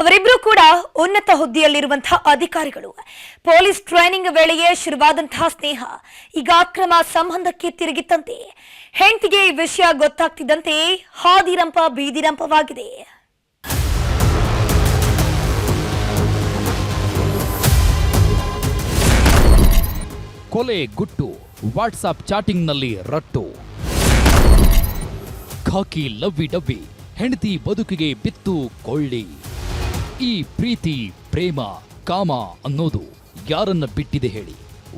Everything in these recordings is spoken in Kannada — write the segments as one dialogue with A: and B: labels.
A: ಅವರಿಬ್ರು ಕೂಡ ಉನ್ನತ ಹುದ್ದೆಯಲ್ಲಿರುವಂತಹ ಅಧಿಕಾರಿಗಳು. ಪೊಲೀಸ್ ಟ್ರೈನಿಂಗ್ ವೇಳೆಯೇ ಶುರುವಾದಂತಹ ಸ್ನೇಹ ಈಗ ಅಕ್ರಮ ಸಂಬಂಧಕ್ಕೆ ತಿರುಗಿತ್ತಂತೆ. ಹೆಂಡತಿಗೆ ಈ ವಿಷಯ ಗೊತ್ತಾಗ್ತಿದ್ದಂತೆ ಹಾದಿರಂಪ ಬೀದಿರಂಪವಾಗಿದೆ.
B: ಕೊಲೆ ಗುಟ್ಟು, ವಾಟ್ಸಾಪ್ ಚಾಟಿಂಗ್ನಲ್ಲಿ ರಟ್ಟು. ಖಾಕಿ ಲವ್ವಿ ಡಬ್ಬಿ ಹೆಂಡತಿ ಬದುಕಿಗೆ ಬಿತ್ತು ಕೊಳ್ಳಿ. ಈ ಪ್ರೀತಿ, ಪ್ರೇಮ, ಕಾಮ ಅನ್ನೋದು ಯಾರನ್ನ ಬಿಟ್ಟಿದೆ ಹೇಳಿ?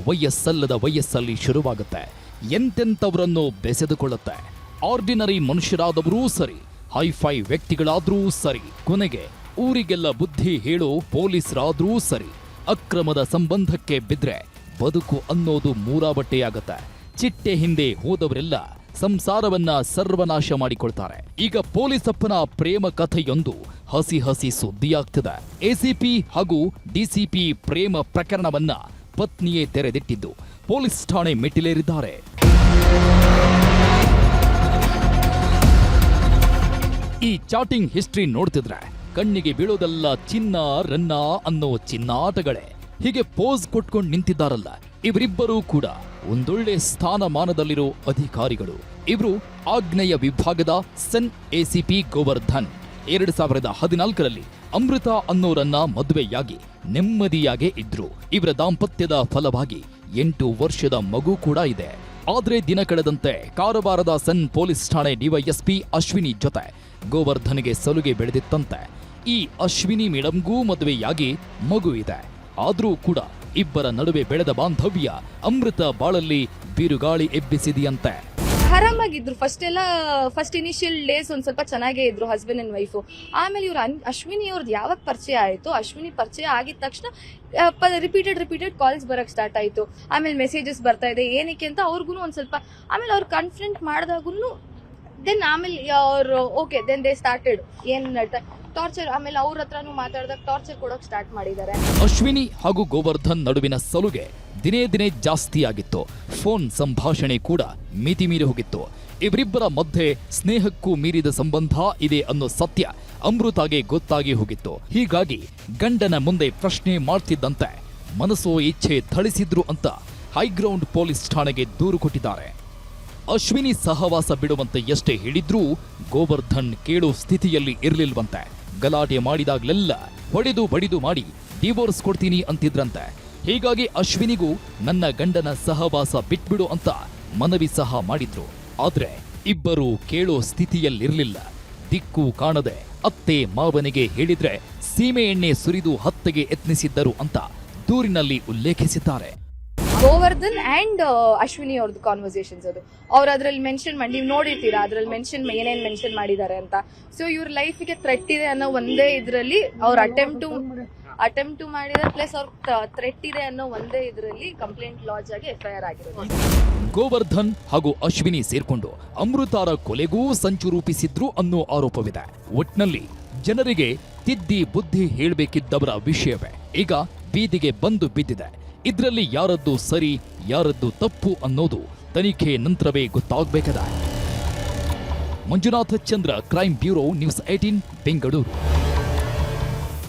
B: ವಯಸ್ಸಲ್ಲದ ವಯಸ್ಸಲ್ಲಿ ಶುರುವಾಗುತ್ತೆ. ಎಂತೆಂಥವರನ್ನು ಬೆಸೆದುಕೊಳ್ಳುತ್ತೆ. ಆರ್ಡಿನರಿ ಮನುಷ್ಯರಾದವರೂ ಸರಿ, ಹೈಫೈ ವ್ಯಕ್ತಿಗಳಾದ್ರೂ ಸರಿ, ಕೊನೆಗೆ ಊರಿಗೆಲ್ಲ ಬುದ್ಧಿ ಹೇಳೋ ಪೊಲೀಸರಾದ್ರೂ ಸರಿ, ಅಕ್ರಮದ ಸಂಬಂಧಕ್ಕೆ ಬಿದ್ರೆ ಬದುಕು ಅನ್ನೋದು ಮೂರಾಬಟ್ಟೆಯಾಗತ್ತೆ ಚಿಟ್ಟೆ ಹಿಂದೆ ಹೋದವರೆಲ್ಲ ಸಂಸಾರವನ್ನ ಸರ್ವನಾಶ ಮಾಡಿಕೊಳ್ತಾರೆ. ಈಗ ಪೊಲೀಸಪ್ಪನ ಪ್ರೇಮ ಕಥೆಯೊಂದು ಹಸಿ ಹಸಿ ಸುದ್ದಿಯಾಗ್ತಿದೆ. ಎಸಿಪಿ ಹಾಗೂ ಡಿಸಿಪಿ ಪ್ರೇಮ ಪ್ರಕರಣವನ್ನ ಪತ್ನಿಯೇ ತೆರೆದಿಟ್ಟಿದ್ದು. ಪೊಲೀಸ್ ಠಾಣೆ ಮೆಟ್ಟಿಲೇರಿದ್ದಾರೆ. ಈ ಚಾಟಿಂಗ್ ಹಿಸ್ಟ್ರಿ ನೋಡ್ತಿದ್ರೆ ಕಣ್ಣಿಗೆ ಬೀಳೋದೆಲ್ಲ ಚಿನ್ನ, ರನ್ನ ಅನ್ನೋ ಚಿನ್ನಾಟಗಳೇ. ಹೀಗೆ ಪೋಸ್ ಕೊಟ್ಕೊಂಡು ನಿಂತಿದ್ದಾರಲ್ಲ, ಇವರಿಬ್ಬರೂ ಕೂಡ. ಒಂದೊಳ್ಳೆ ಸ್ಥಾನಮಾನದಲ್ಲಿರೋ ಅಧಿಕಾರಿಗಳು. ಇವರು ಆಗ್ನೇಯ ವಿಭಾಗದ ಸೆನ್ ಎಸಿಪಿ ಗೋವರ್ಧನ್. ಎರಡು ಸಾವಿರದ ಹದಿನಾಲ್ಕರಲ್ಲಿ ಅಮೃತ ಅನ್ನೋರನ್ನ ಮದುವೆಯಾಗಿ ನೆಮ್ಮದಿಯಾಗೇ ಇದ್ರು. ಇವರ ದಾಂಪತ್ಯದ ಫಲವಾಗಿ ಎಂಟು ವರ್ಷದ ಮಗು ಕೂಡ ಇದೆ. ಆದ್ರೆ ದಿನ ಕಳೆದಂತೆ ಕಾರವಾರದ ಸನ್ ಪೊಲೀಸ್ ಠಾಣೆ ಡಿವೈಎಸ್ಪಿ ಅಶ್ವಿನಿ ಜೊತೆ ಗೋವರ್ಧನ್ಗೆ ಸಲುಗೆ ಬೆಳೆದಿತ್ತಂತೆ. ಈ ಅಶ್ವಿನಿ ಮೇಡಮ್ಗೂ ಮದುವೆಯಾಗಿ ಮಗು ಇದೆ. ಆದ್ರೂ ಕೂಡ ಇಬ್ಬರ ನಡುವೆ ಬೆಳೆದ ಬಾಂಧವ್ಯ ಅಮೃತ ಬಾಳಲ್ಲಿ ಬಿರುಗಾಳಿ ಎಬ್ಬಿಸಿದೆಯಂತೆ.
C: ಆರಾಮಾಗಿದ್ರು. ಫಸ್ಟ್ ಎಲ್ಲ ಫಸ್ಟ್ ಇನಿಷಿಯಲ್ ಡೇಸ್ ಒಂದ್ ಸ್ವಲ್ಪ ಚೆನ್ನಾಗೇ ಇದ್ರು ಹಸ್ಬೆಂಡ್ ಅಂಡ್ ವೈಫು ಆಮೇಲೆ ಇವ್ರು ಅಶ್ವಿನಿ ಅವ್ರದ್ದು ಯಾವಾಗ ಪರಿಚಯ ಆಯಿತು? ಅಶ್ವಿನಿ ಪರಿಚಯ ಆಗಿದ ತಕ್ಷಣ ರಿಪೀಟೆಡ್ ರಿಪೀಟೆಡ್ ಕಾಲ್ಸ್ ಬರಕ್ ಸ್ಟಾರ್ಟ್ ಆಯಿತು. ಆಮೇಲೆ ಮೆಸೇಜಸ್ ಬರ್ತಾ ಇದೆ. ಏನಕ್ಕೆ ಅಂತ ಅವ್ರಿಗೂ ಒಂದ್ ಸ್ವಲ್ಪ, ಆಮೇಲೆ ಅವ್ರು ಕನ್ಫ್ರಂಟ್ ಮಾಡಿದಾಗೂ ದೆನ್ ಆಮೇಲೆ ಅವ್ರು ಓಕೆ ದೆನ್ ದೇ ಸ್ಟಾರ್ಟೆಡ್ ಏನ್ ಟಾರ್ಚರ್, ಆಮೇಲೆ ಅವ್ರ ಹತ್ರನೂ ಮಾತಾಡಿದಾಗ ಟಾರ್ಚರ್ ಕೊಡೋಕೆ ಸ್ಟಾರ್ಟ್ ಮಾಡಿದ್ದಾರೆ.
B: ಅಶ್ವಿನಿ ಹಾಗೂ ಗೋವರ್ಧನ್ ನಡುವಿನ ಸಲುಗೆ ದಿನೇ ದಿನೇ ಜಾಸ್ತಿ ಆಗಿತ್ತು ಫೋನ್ ಸಂಭಾಷಣೆ ಕೂಡ ಮಿತಿ ಮೀರಿ ಹೋಗಿತ್ತು. ಇವರಿಬ್ಬರ ಮಧ್ಯೆ ಸ್ನೇಹಕ್ಕೂ ಮೀರಿದ ಸಂಬಂಧ ಇದೆ ಅನ್ನೋ ಸತ್ಯ ಅಮೃತಾಗೆ ಗೊತ್ತಾಗಿ ಹೋಗಿತ್ತು. ಹೀಗಾಗಿ ಗಂಡನ ಮುಂದೆ ಪ್ರಶ್ನೆ ಮಾಡ್ತಿದ್ದಂತೆ ಮನಸ್ಸೋ ಇಚ್ಛೆ ಥಳಿಸಿದ್ರು ಅಂತ ಹೈಗ್ರೌಂಡ್ ಪೊಲೀಸ್ ಠಾಣೆಗೆ ದೂರು ಕೊಟ್ಟಿದ್ದಾರೆ. ಅಶ್ವಿನಿ ಸಹವಾಸ ಬಿಡುವಂತೆ ಎಷ್ಟೇ ಹೇಳಿದ್ರೂ ಗೋವರ್ಧನ್ ಕೇಳೋ ಸ್ಥಿತಿಯಲ್ಲಿ ಇರಲಿಲ್ವಂತೆ. ಗಲಾಟೆ ಮಾಡಿದಾಗ್ಲೆಲ್ಲ ಹೊಡೆದು ಬಡಿದು ಮಾಡಿ ಡಿವೋರ್ಸ್ ಕೊಡ್ತೀನಿ ಅಂತಿದ್ರಂತೆ. ಹೀಗಾಗಿ ಅಶ್ವಿನಿಗೂ ನನ್ನ ಗಂಡನ ಸಹವಾಸ ಬಿಟ್ಬಿಡು ಅಂತ ಮನವಿ ಸಹ ಮಾಡಿದ್ರು. ಆದ್ರೆ ಇಬ್ಬರು ಕೇಳೋ ಸ್ಥಿತಿಯಲ್ಲಿರಲಿಲ್ಲ. ದಿಕ್ಕು ಕಾಣದೆ ಅತ್ತೆ ಮಾವನಿಗೆ ಹೇಳಿದ್ರೆ ಸೀಮೆ ಎಣ್ಣೆ ಸುರಿದು ಹತ್ತೆಗೆ ಯತ್ನಿಸಿದ್ದರು ಅಂತ ದೂರಿನಲ್ಲಿ ಉಲ್ಲೇಖಿಸಿದ್ದಾರೆ.
C: ಗೋವರ್ಧನ್ ಅಂಡ್ ಅಶ್ವಿನಿ ಅವ್ರದ್ದು ಕಾನ್ವರ್ಸೇಷನ್ಸ್ ಅದು. ಅವ್ರು ಅದ್ರಲ್ಲಿ ಮೆನ್ಷನ್ ಮಾಡಿ, ನೀವು ನೋಡಿರ್ತೀರಾ, ಅದ್ರಲ್ಲಿ ಮೆನ್ಷನ್ ಏನೇನು ಮೆನ್ಷನ್ ಮಾಡಿದ್ದಾರೆ ಅಂತ. ಸೊ ಇವ್ರ ಲೈಫಿಗೆ ಥ್ರೆಟ್ ಇದೆ ಅನ್ನೋ ಒಂದೇ ಇದರಲ್ಲಿ ಅವ್ರ ಅಟೆಂಪ್ಟು ಅಟೆಂಪ್ಟು ಮಾಡಿದ್ದಾರೆ ಪ್ಲಸ್ ಅವ್ರ ಥ್ರೆಟ್ ಇದೆ ಅನ್ನೋ ಒಂದೇ ಇದರಲ್ಲಿ ಕಂಪ್ಲೇಂಟ್ ಲಾಜ್ ಆಗಿ ಎಫ್ ಆಗಿರೋದು.
B: ಗೋವರ್ಧನ್ ಹಾಗೂ ಅಶ್ವಿನಿ ಸೇರ್ಕೊಂಡು ಅಮೃತಾರ ಕೊಲೆಗೂ ಸಂಚು ರೂಪಿಸಿದ್ರು ಅನ್ನೋ ಆರೋಪವಿದೆ. ಒಟ್ನಲ್ಲಿ ಜನರಿಗೆ ತಿದ್ದಿ ಬುದ್ಧಿ ಹೇಳಬೇಕಿದ್ದವರ ವಿಷಯವೇ. ಈಗ ಬೀದಿಗೆ ಬಂದು ಬಿದ್ದಿದೆ. ಇದರಲ್ಲಿ ಯಾರದ್ದು ಸರಿ, ಯಾರದ್ದು ತಪ್ಪು ಅನ್ನೋದು ತನಿಖೆ ನಂತರವೇ ಗೊತ್ತಾಗಬೇಕದ. Manjunath Chandra, crime bureau, news eighteen Bengaluru.